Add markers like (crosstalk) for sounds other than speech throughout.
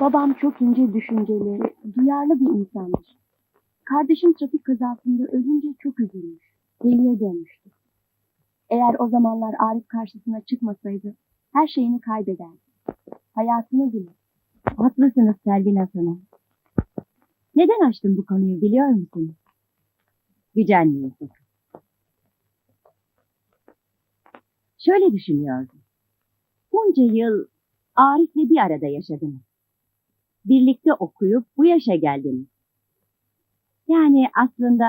Babam çok ince düşünceli, duyarlı bir insandır. Kardeşim trafik kazasında ölünce çok üzülmüş. Deliye dönmüştü. Eğer o zamanlar Arif karşısına çıkmasaydı her şeyini kaybederdi. Hayatını bile. Haklısınız Selvin Hanım. Neden açtım bu konuyu biliyor musunuz? Gücenmeyin sakın. Şöyle düşünüyordum. Bunca yıl Arif'le bir arada yaşadınız. Birlikte okuyup bu yaşa geldiniz. Yani aslında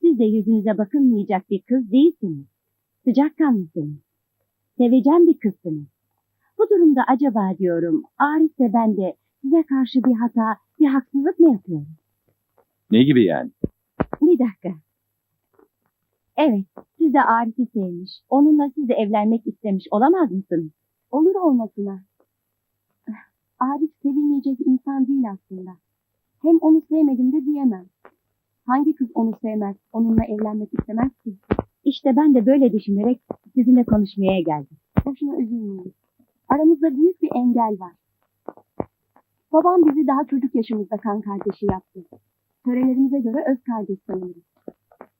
siz de yüzünüze bakılmayacak bir kız değilsiniz. Sıcakkanlısınız. Sevecen bir kızsınız. Bu durumda acaba diyorum Arif de ben de size karşı bir hata, bir haksızlık mı yapıyorum? Ne gibi yani? Bir dakika. Evet, siz de Arif'i sevmiş, onunla siz de evlenmek istemiş olamaz mısınız? Olur olmasına. Arif sevilmeyecek insan değil aslında. Hem onu sevmedim de diyemem. Hangi kız onu sevmez, onunla evlenmek istemez ki? İşte ben de böyle düşünerek sizinle konuşmaya geldim. Boşuna üzülmeyin. Aramızda büyük bir engel var. Babam bizi daha çocuk yaşımızda kan kardeşi yaptı. Törelerimize göre öz kardeş sayılırız.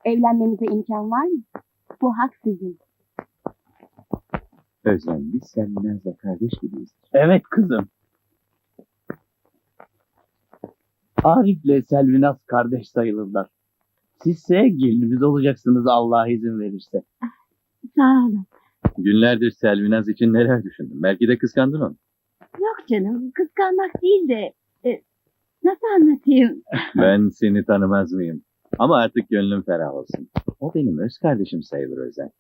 Evlenmenize imkan var mı? Bu hak sizin. Özlem biz Selminaz'la kardeş gibiyiz. Evet kızım. Arif'le Selvinaz kardeş sayılırlar. Sizse gelinimiz olacaksınız Allah izin verirse. Sağ olun. Günlerdir Selminaz için neler düşündüm. Belki de kıskandın onu. Yok canım, kıskanmak değil de... e, nasıl anlatayım? (laughs) Ben seni tanımaz mıyım? Ama artık gönlüm ferah olsun. O benim öz kardeşim sayılır Özel.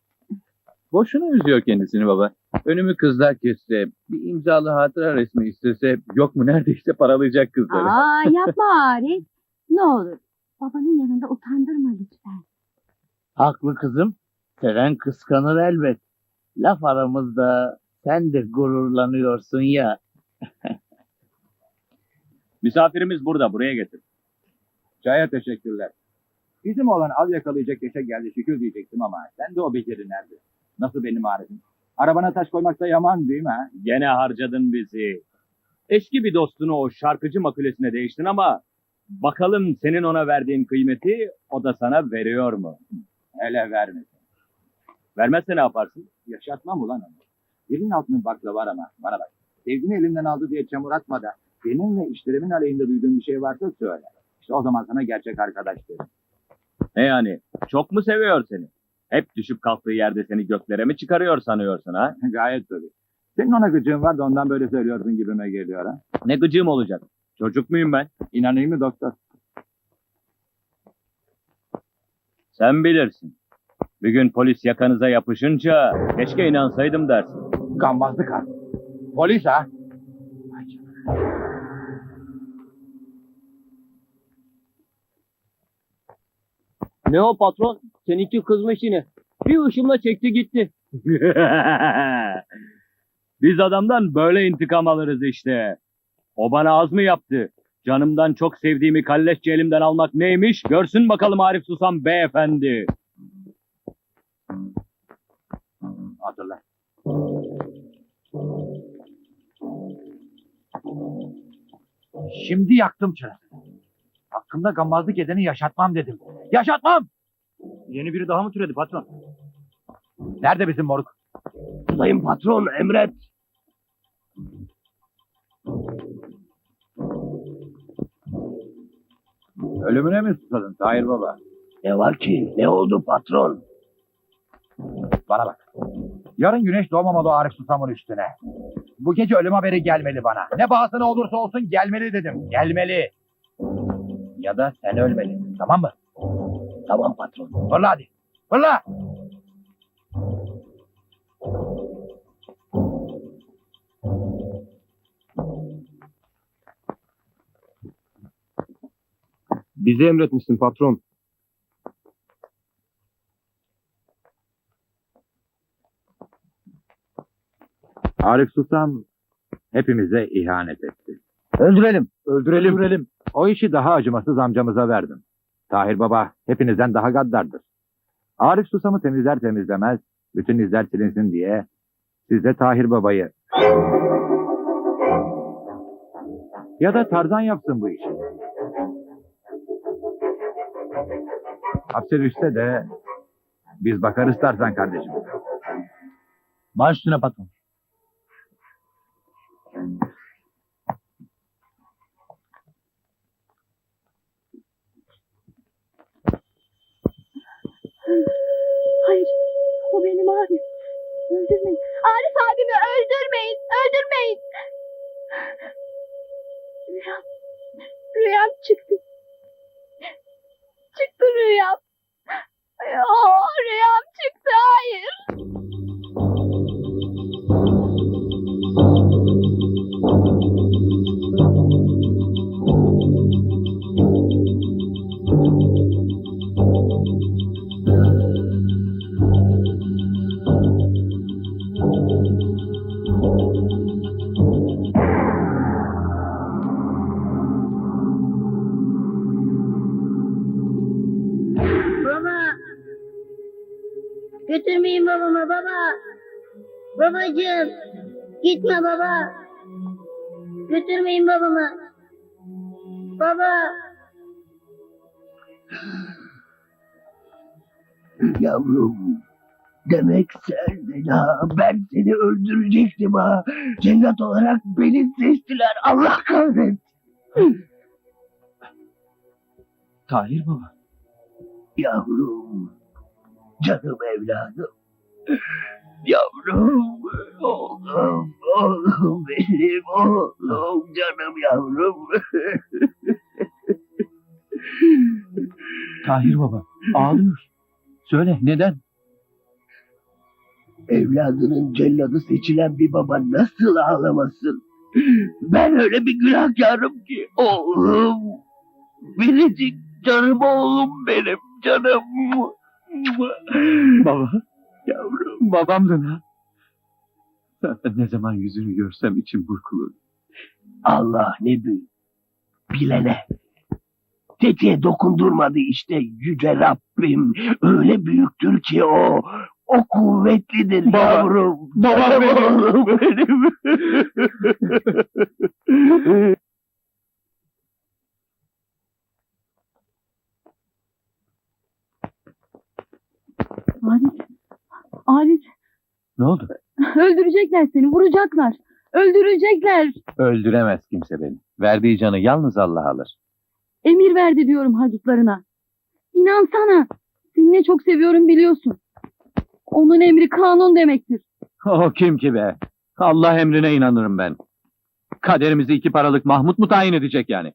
Boşuna üzüyor kendisini baba. Önümü kızlar kesse, bir imzalı hatıra resmi istese, yok mu neredeyse paralayacak kızları. Aa (laughs) yapma Arif. Ne olur. Babanın yanında utandırma lütfen. Haklı kızım. Seven kıskanır elbet. Laf aramızda sen de gururlanıyorsun ya. (laughs) Misafirimiz burada, buraya getir. Çaya teşekkürler. Bizim olan al yakalayacak yaşa geldi şükür diyecektim ama sen de o beceri nerede? Nasıl benim arifim? Arabana taş koymakta yaman değil mi ha? Gene harcadın bizi. Eski bir dostunu o şarkıcı makulesine değiştin ama bakalım senin ona verdiğin kıymeti o da sana veriyor mu? Hele vermesin. Vermezse ne yaparsın? Yaşatmam ulan onu. Yerin altının bakla var ama bana bak. Sevgini elimden aldı diye çamur atma da benim ve işlerimin aleyhinde duyduğun bir şey varsa söyle. İşte o zaman sana gerçek arkadaş derim. Ne yani? Çok mu seviyor seni? Hep düşüp kalktığı yerde seni göklere mi çıkarıyor sanıyorsun ha? (laughs) Gayet tabii. Senin ona gıcığın var da ondan böyle söylüyorsun gibime geliyor ha. Ne gıcığım olacak? Çocuk muyum ben? İnanayım mı doktor? Sen bilirsin. Bir gün polis yakanıza yapışınca keşke inansaydım dersin. Gammazlık ha. Polis ha. Ne o patron? Seninki kızmış yine. Bir ışımla çekti gitti. (laughs) Biz adamdan böyle intikam alırız işte. O bana az mı yaptı? Canımdan çok sevdiğimi kalleşçe elimden almak neymiş? Görsün bakalım Arif Susam beyefendi. Hatırla. Şimdi yaktım çırasını. Hakkımda gammazlık edeni yaşatmam dedim. Yaşatmam! Yeni biri daha mı türedi patron? Nerede bizim moruk? Sayın patron emret. Ölümüne mi susadın Tahir Baba? Ne var ki? Ne oldu patron? Bana bak. Yarın güneş doğmamalı Arif Susam'ın üstüne. Bu gece ölüm haberi gelmeli bana. Ne bahasına olursa olsun gelmeli dedim. Gelmeli. Ya da sen ölmelisin tamam mı? Tamam patron. Fırla hadi. Fırla. Bizi emretmişsin patron. Arif Susam hepimize ihanet etti. Öldürelim. Öldürelim. Öldürelim. O işi daha acımasız amcamıza verdim. Tahir Baba hepinizden daha gaddardır. Arif Susam'ı temizler temizlemez, bütün izler silinsin diye size Tahir Baba'yı Ya da Tarzan yapsın bu işi. Hapse düşse de biz bakarız Tarzan kardeşim. Baş üstüne patron. Hayır. O benim Arif. Öldürmeyin. Arif abimi öldürmeyin. Öldürmeyin. Rüyam. Rüyam çıktı. Çıktı rüyam. Oo, rüyam çıktı. Hayır. Götürmeyin babamı baba. Babacığım. Gitme baba. Götürmeyin babamı. Baba. (sighs) Yavrum. Demek sen ha. Ben seni öldürecektim ha. Cennet olarak beni seçtiler. Allah kahretsin. Tahir baba. Yavrum. Canım evladım. Yavrum. Oğlum. Oğlum benim oğlum. Canım yavrum. Tahir baba. Ağlıyor. Söyle neden? Evladının celladı seçilen bir baba nasıl ağlamasın? Ben öyle bir günahkarım ki oğlum. Biricik canım oğlum benim canım. Baba. Yavrum. Babamdın ha. Zaten ne zaman yüzünü görsem içim burkulur. Allah ne büyük. Bilene. Tetiğe dokundurmadı işte yüce Rabbim. Öyle büyüktür ki o. O kuvvetlidir Baba, yavrum. baba Canım (laughs) benim. benim. (laughs) Arif. Ne oldu? Öldürecekler seni. Vuracaklar. Öldürecekler. Öldüremez kimse beni. Verdiği canı yalnız Allah alır. Emir verdi diyorum haydutlarına. İnansana. Seni ne çok seviyorum biliyorsun. Onun emri kanun demektir. O kim ki be? Allah emrine inanırım ben. Kaderimizi iki paralık Mahmut mu tayin edecek yani?